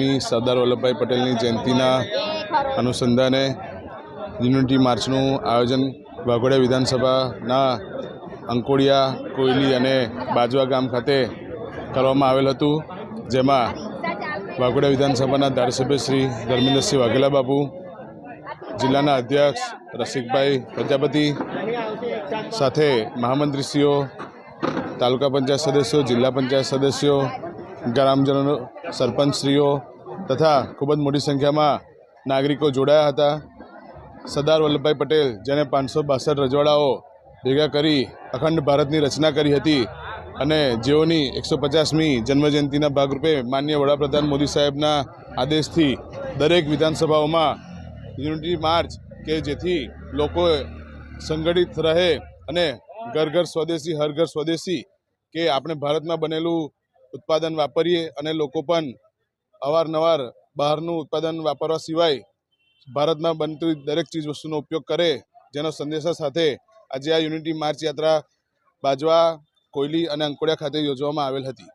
સરદાર વલ્લભભાઈ પટેલની જયંતિના અનુસંધાને યુનિટી માર્ચનું આયોજન વાઘોડિયા વિધાનસભાના અંકોડિયા, કોયલી અને બાજવા ગામ ખાતે કરવામાં આવેલ હતું, જેમાં વાઘોડિયા વિધાનસભાના ધારાસભ્ય શ્રી ધર્મેન્દ્રસિંહ વાઘેલા બાપુ, જિલ્લાના અધ્યક્ષ રસિકભાઈ પ્રજાપતિ સાથે મહામંત્રીશ્રીઓ, તાલુકા પંચાયત સદસ્યો, જિલ્લા પંચાયત સદસ્યો ગ્રામજનો સરપંચશ્રીઓ તથા ખૂબ જ મોટી સંખ્યામાં નાગરિકો જોડાયા હતા. સરદાર વલ્લભભાઈ પટેલ, જેને પાંચસો બાસઠ રજવાડાઓ ભેગા કરી અખંડ ભારતની રચના કરી હતી અને જેઓની એકસો પચાસમી જન્મજયંતિના ભાગરૂપે માન્ય વડાપ્રધાન મોદી સાહેબના આદેશથી દરેક વિધાનસભાઓમાં યુનિટી માર્ચ કે જેથી લોકો સંગઠિત રહે અને ઘર ઘર સ્વદેશી, હર ઘર સ્વદેશી કે આપણે ભારતમાં બનેલું ઉત્પાદન વાપરીએ અને લોકો પણ અવારનવાર બહારનું ઉત્પાદન વાપરવા સિવાય ભારતમાં બનતી દરેક ચીજ વસ્તુનો ઉપયોગ કરે જેનો સંદેશા સાથે આજે આ યુનિટી માર્ચ યાત્રા બાજવા, કોયલી અને અંકોડિયા ખાતે યોજવામાં આવેલ હતી.